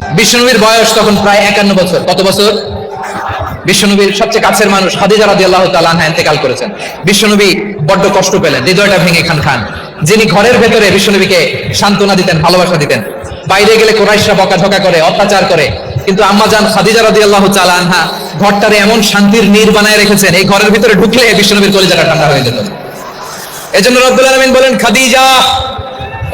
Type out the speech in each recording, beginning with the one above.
বিশ্বনবীর বয়স তখন প্রায় একান্ন বছর। কত বছর? বিশ্বনবীর সবচেয়ে কাছের মানুষ খাদিজা রাদি আল্লাহ তালাহা ইন্তেকাল করেছেন। বিশ্বনবী বড্ড কষ্ট পেলেন, হৃদয়টা ভেঙে খান খান। যিনি ঘরের ভেতরে বিশ্বনবীকে সান্ত্বনা দিতেন, ভালোবাসা দিতেন। বাইরে গেলে কোরাইশরা বকাঝকা করে, অত্যাচার করে। কিন্তু আম্মা জান খাদিজা রাদি আল্লাহ আনহা ঘরটারে এমন শান্তির নীর বানায় রেখেছেন, এই ঘরের ভিতরে ঢুকলে বিশ্বনবীর কলিজাটা ঠান্ডা হয়ে যেত। এজন্য রব্বুল আলামিন বলেন, খাদিজা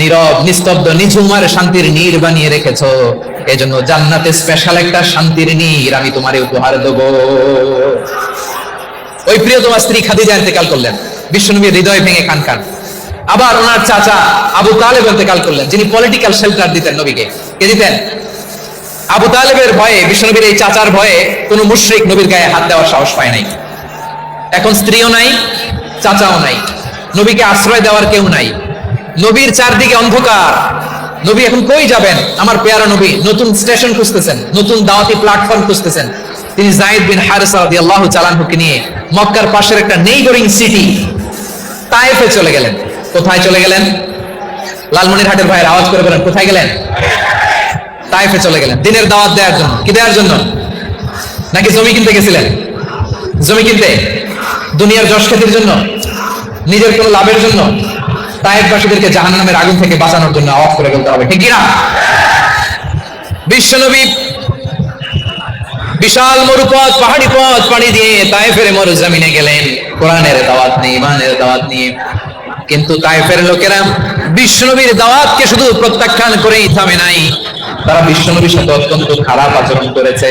নীরব, নিস্তব্ধ নিঝুম আর শান্তির নীর বানিয়ে রেখেছো। এজন্য জান্নাতে স্পেশাল একটা শান্তির নীর আমি তোমারে উপহার দেব। ওই প্রিয় তোমার স্ত্রী খাদিজা ইন্তেকাল করলেন। বিশ্বনবীর হৃদয় ভেঙে খান খান। আবার ওনার চাচা আবু তালেব ইন্তেকাল করলেন, যিনি পলিটিক্যাল শেল্টার দিতেন নবীকে। কে দিতেন? আবু তালেবের ভয়ে, বিশ্বনবীর এই চাচার ভয়ে কোনো মুশরিক নবীর গায়ে হাত দেওয়ার সাহস পায় নাই। এখন স্ত্রীও নাই, চাচাও নাই। নবীকে আশ্রয় দেওয়ার কেউ নাই। নবীর চারদিকে অন্ধকার। নবী এখন কই যাবেন? আমার পেয়ারা নবী, নতুন স্টেশন খুঁজতেছেন, নতুন দাওয়াতি প্ল্যাটফর্ম খুঁজতেছেন। তিনি জাইদ বিন হারিসা রাদিয়াল্লাহু চালানহুকে নিয়ে মক্কার পাশের একটা নেইবরিং সিটি তায়েফে চলে গেলেন। কোথায় চলে গেলেন? লালমনিরহাটের ভাইয়ের আওয়াজ করে বলেন, কোথায় গেলেন? তাইফে চলে গেলেন। দিনের দাওয়াত দেওয়ার জন্য, কি দেওয়ার জন্য? নাকি জমি কিনতে গেছিলেন? জমি কিনতে? দুনিয়ার যশ খ্যাতির জন্য? নিজের কোনো লাভের জন্য? তাইফবাসীদেরকে জাহান নামের আগুন থেকে বাঁচানোর জন্য আওয়াজ করে বলতে হবে, ঠিক কিনা? বিশ্বনবী বিশাল মরুপথ, পাহাড়ি পথ পাড়ি দিয়ে তাইফের মরু জমিনে গেলেন। কোরআনের দাওয়াত নিয়ে ইমানের দাওয়াত নিয়ে কিন্তু তাইফের লোকেরা বিশ্বনবীর দাওয়াতকে শুধু প্রত্যাখ্যান করেই থামে নাই। তারা বিশ্বনবীর সাথে অত্যন্ত খারাপ আচরণ করেছে।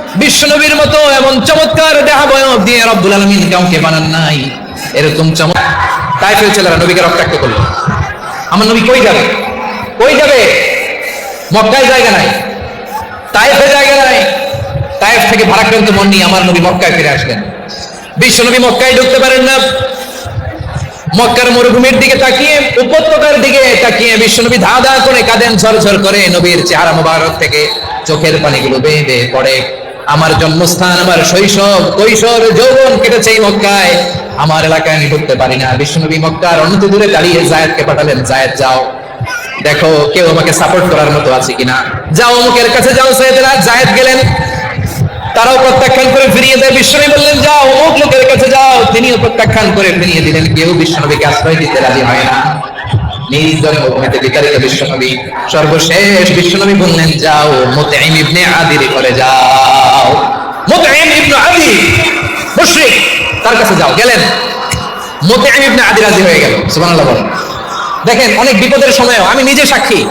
বিশ্বনবীর মতো এমন চমৎকার দেহাবয়ব দিয়ে রব্বুল আলমিন কাউকে বানান নাই। এরকম চমৎ তাই ছেলেরা নবীকে রক্তাক্ত করল। আমার নবী কই যাবে? কই যাবে? মক্কায় জায়গা নাই। তাইফে জায়গা নাই। তাইফ থেকে ভারাক্রান্ত মন নিয়ে আমার নবী মক্কায় ফিরে আসলেন। বিশ্ব নবী মক্কায় ঢুকতে পারেন না। মক্কার মরুভূমির দিকে তাকিয়ে, উপত্যকার দিকে তাকিয়ে বিশ্বনবী ধা ধা করে কাঁদেন, ঝরঝর করে নবীর চেহারা মোবারক থেকে চোখের পানিগুলো বেয়ে পড়ে। আমার জন্মস্থান, আমার শৈশব, কৈশোর, যৌবন কেটেছে এই মক্কায়। আমার এলাকায় আমি ঢুকতে পারি না। বিশ্বনবী মক্কার অনন্ত দূরে দাঁড়িয়ে জায়েদকে পাঠালেন, জায়েদ, যাও। দেখো, কেউ আমাকে সাপোর্ট করার মতো আছে কিনা? যাও, অমুকের কাছে যাও, সৈয়দরা। জায়েদ গেলেন। তারাও প্রত্যাখ্যান করে ফিরিয়ে দেয়। বিশ্বনবী বললেন, যাও, অমুক লোকের কাছে যাও। তিনিও প্রত্যাখ্যান করে ফিরিয়ে দিলেন। কেউ বিশ্বনবীকে আশ্রয় দিতে রাজি হয় না। সর্বশেষ বললেন, যাও ঘরে যাও। আদি তার কাছে যাও। গেলেন। হয়ে দেখেন, অনেক বিপদের সময়ও আমি নিজে সাক্ষী।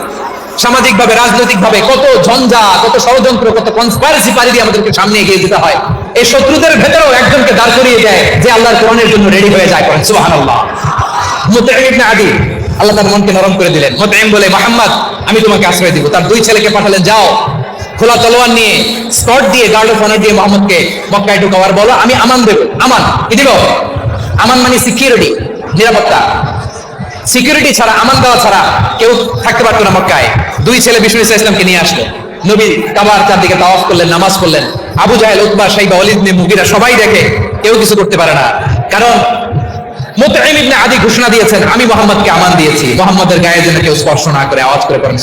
সামাজিক ভাবে রাজনৈতিক ভাবে কত ঝঞ্ঝা, কত ষড়যন্ত্র, কত কনস্পাইরেসি পারি দিয়ে আমাদেরকে সামনে এগিয়ে দিতে হয়। এই শত্রুদের ভেতরেও একজনকে দাঁড় করিয়ে দেয় যে আল্লাহর কোরআনের জন্য রেডি হয়ে যায় করেন সুবহানাল্লাহ। আদি আল্লাহ তার মনকে নরম করে দিলেন। মুতাইম বলে, মোহাম্মদ, আমি তোমাকে আশ্রয় দিব। তার দুই ছেলেকে পাঠালেন, যাও, খোলা তলোয়ার নিয়ে স্কট দিয়ে গার্ড অফ অনার দিয়ে মোহাম্মদকে মক্কায় ঢুকাবার বলো, আমি আমান দেব, আমান, কি দিব? আমান মানে সিকিউরিটি নিরাপত্তা। সিকিউরিটি ছাড়া, আমান দেওয়া ছাড়া কেউ থাকতে পারতো না মক্কায়। দুই ছেলে বিষ্ণু ইসা ইসলামকে নিয়ে আসলো। নবী কাবার চারদিকে তাওয়াফ করলেন, নামাজ করলেন আবু জাহেল, উতবা, সাইবা অলিদ মুগিরা সবাই দেখে, কেউ কিছু করতে পারে না। কারণ মুতাইম ইবনে আদি ঘোষণা দিয়েছেন, আমি মোহাম্মদকে আমান দিয়েছি। মোহাম্মদের গায়ে যেন কেউ স্পর্শ না করে, আওয়াজ করে পড়েন